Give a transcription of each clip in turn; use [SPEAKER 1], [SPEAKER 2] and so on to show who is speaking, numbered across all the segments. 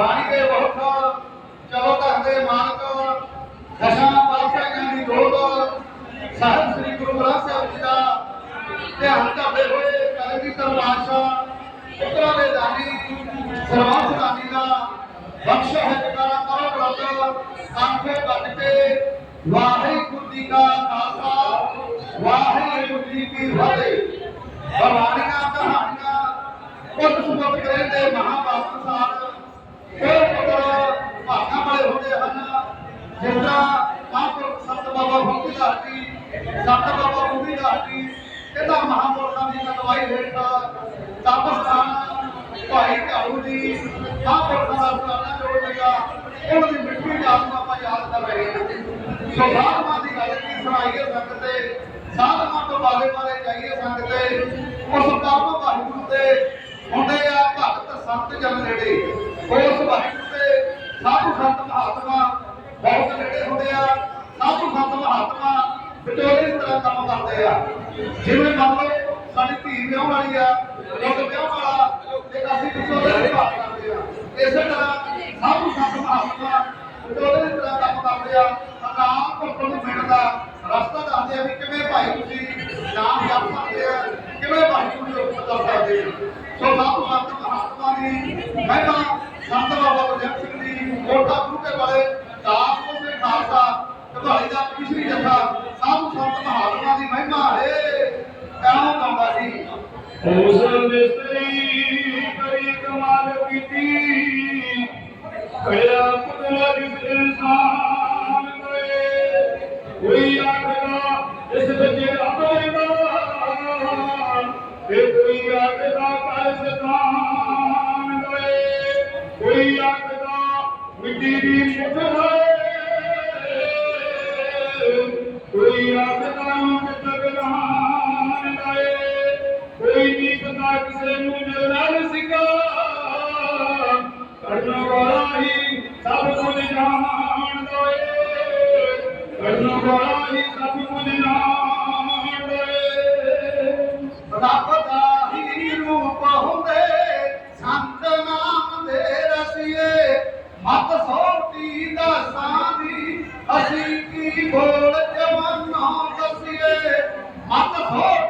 [SPEAKER 1] ਬਾਣੀ ਦੇ ਬਹੁਤ ਚਲੋ ਘਰ ਮਾਲਕ, ਦਸ਼ਾਂ ਪਾਤਸ਼ਾਹਾਂ ਦੀ ਦੋਤ ਸਾਹਿਬ ਸ੍ਰੀ ਗੁਰੂ ਗ੍ਰੰਥ ਸਾਹਿਬ ਜੀ ਦਾ ਧਿਆਨ ਕਰਦੇ ਹੋਏ ਕਲਗੀ ਬਾਦਸ਼ਾਹ ਪੁੱਤਰਾਂ ਦੇ ਦਾਨੀ ਸਰਵੰਸ ਦਾਨੀ ਦਾ ਬਖਸ਼ ਹੈ ਜਕਾਰਾ ਕਰੋ ਬਰਾਦਰ ਆਂਖੇ ਕੱਟ ਕੇ ਵਾਹਿਗੁਰੂ ਜੀ ਕਾ ਖਾਲਸਾ, ਵਾਹਿਗੁਰੂ ਜੀ ਕੀ ਫਤਿਹ। ਬਰਵਾਨੀਆਂ, ਕਹਾਣੀਆਂ ਪੁੱਤ ਸੁਪਤ ਕਰੇ ਦੇ ਮਹਾਭਾਰਤ ਅਨੁਸਾਰ ਉਹ ਭਾਗਾਂ ਵਾਲੇ ਹੁੰਦੇ ਹਨ, ਜਿਸ ਤਰ੍ਹਾਂ ਮਹਾਂਪੁਰਖ ਸੰਤ ਬਾਬਾ ਫੁੱਕੀ ਦਾ ਹੱਟੀ, ਸੰਤ ਬਾਬਾ ਬੁੱਢੀ ਦਾ ਹੱਟੀ ਇਹਦਾ ਮਹਾਂਪੁਰਖਾਂ ਦੀ ਅਗਵਾਈ ਹੇਠ ਤਪਸਥਾਨ ਭਾਈ ਝਾੜੂ ਜੀ, ਮਹਾਂਪੁਰਖਾਂ ਦਾ ਪੁਰਾਣਾ ਜੋੜ ਲਗਾ ਉਹਨਾਂ ਦੀ ਮਿੱਠੀ ਯਾਦ ਨੂੰ ਆਪਾਂ ਯਾਦ ਕਰ ਰਹੇ ਹਾਂ। ਸੋ ਸਾਧਮਾਂ ਦੀ ਗੱਲ ਕੀ ਸੁਣਾਈਏ ਸੰਗਤ ਤੇ ਸਾਧਮਾਂ ਤੋਂ ਬਾਰੇ ਬਾਰੇ ਜਾਈਏ ਸੰਗਤ ਤੇ, ਉਸ ਪਰਮ ਵਾਹਿਗੁਰੂ ਤੇ ਹੁੰਦੇ ਆ ਭਗਤ ਸੰਤ ਜਨ ਨੇੜੇ ਉਸ ਵਾਹਿਗੁਰੂ ਤੇ ਸਾਧੂ ਸੰਤ ਮਹਾਤਮਾ ਬਹੁਤ ਨੇੜੇ ਹੁੰਦੇ ਆ ਸਾਧੂ ਸੰਤ ਮਹਾਤਮਾ ਵਿਚੋਲੇ ਤਰ੍ਹਾਂ ਕੰਮ ਕਰਦੇ ਆ। ਜਿਵੇਂ ਮੰਨ ਲਓ ਸਾਡੀ ਧੀ ਵਿਆਹ ਵਾਲੀ ਆ, ਲੋਕ ਵਿਆਹ ਵਾਲਾ, ਤੇ ਅਸੀਂ ਵਿਚੋਲੇ ਦੀ ਬਾਤ ਕਰਦੇ ਆ। ਇਸੇ ਤਰ੍ਹਾਂ ਸਾਧੂ ਸੰਤ ਮਹਾਤਮਾ ਵਿਚੋਲੇ ਦੀ ਤਰ੍ਹਾਂ ਕੰਮ ਕਰਦੇ ਆ। ਆਕਾਮ ਭਗਤ ਨੂੰ ਮਿਲਦਾ, ਰਸਤਾ ਦੱਸਦੇ ਆ ਵੀ ਕਿਵੇਂ ਭਾਈ ਤੁਸੀਂ ਨਾਮ ਜਪ ਸਕਦੇ ਆ, ਕਿਵੇਂ ਵਾਹਿਗੁਰੂ ਨੂੰ ਉਪਤ ਕਰ ਸਕਦੇ ਆ। ਸੋ ਸਾਧੂ ਸੰਤ ਮਹਾਤਮਾ ਦੀ ਮਹਿਮਾ, ਸੰਤ ਬਾਬਾ ਗੁਰਜਨ ਸਿੰਘ ਜੀ ਕੋਟਾ ਗੁਰੂ ਕੇ ਵਾਲੇ ਦਾਸ ਕੋਸੇ ਖਾਲਸਾ ਕਢਾਈ ਦਾ ਪਿਛਲੀ ਜਥਾ ਸਾਧੂ ਸੰਤ ਮਹਾਤਮਾ ਦੀ ਮਹਿਮਾ ਹੈ ਐਉਂ ਗਾਉਂਦਾ ਜੀ
[SPEAKER 2] ਉਸ ਮਿਸਤਰੀ ਕਰੀ ਕਮਾਲ ਕੀਤੀ। ਕੜਿਆ ਪੁਤਲਾ ਜਿਸ ਇਨਸਾਨ ਦੇ ਕੋਈ ਆਖਦਾ, ਇਸ ਵਿੱਚ ਆਪਣੇ ਦਾ ਤੇ ਕੋਈ ਆਖਦਾ ਪਾਕਿਸਤਾਨ ਦੇ ਕੋਈ ਆਖਦਾ, ਮਿੱਟੀ ਦੀ ਮੁੱਠ ਹੈ ਕੋਈ ਆਖਦਾ ਮੁਕਤ ਬਿਨਾਨ ਲਾਏ ਕੋਈ ਨਹੀਂ ਪਤਾ ਕਿਸੇ ਨੂੰ ਜਲਾਲ ਸਿਕਾ ਕਰਨ ਵਾਲਾ ਹੀ ਸਭ ਕੁਝ ਜਾਣਦਾ ਏ। ਕਰਨ ਵਾਲਾ ਹੀ ਸਭ ਕੁਝ ਜਾਣਦਾ ਏ।
[SPEAKER 1] ਰੱਬ ਦਾ ਹੀ ਰੂਪ ਹੁੰਦੇ, ਸੰਤ ਨਾਮ ਦੇ ਰਸੀਏ। ਮਤ ਸੋਟੀ ਦਾ ਸਾਦੀ ਅਸੀਂ ਕੀ ਬੋਲ ਜਵਾਨਾ ਦਸੀਏ? ਮਤ ਸੋਟੀ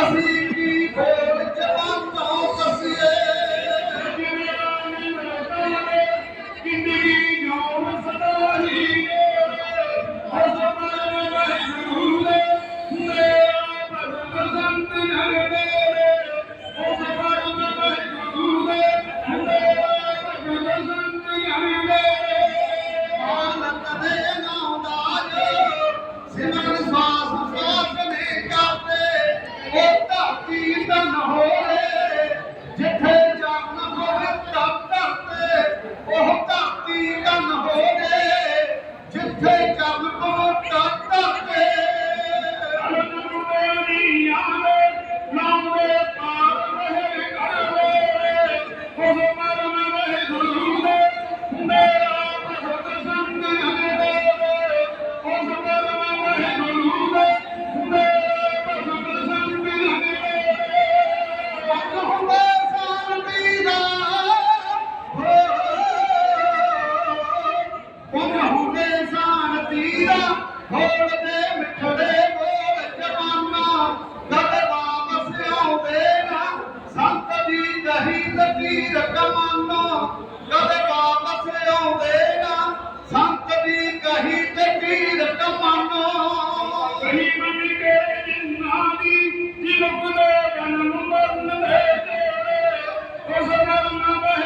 [SPEAKER 1] ਅਸੀਂ
[SPEAKER 2] मानोानी जनम मन म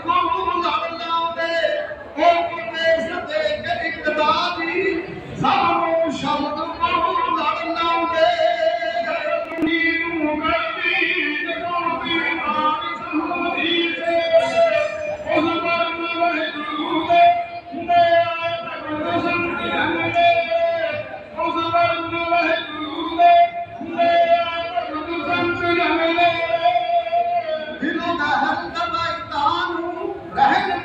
[SPEAKER 1] ਦਿਲੋਂ ਦਾ ਹੰਦ ਬਾਈਤਾਂ ਨੂੰ ਰਹਿਣ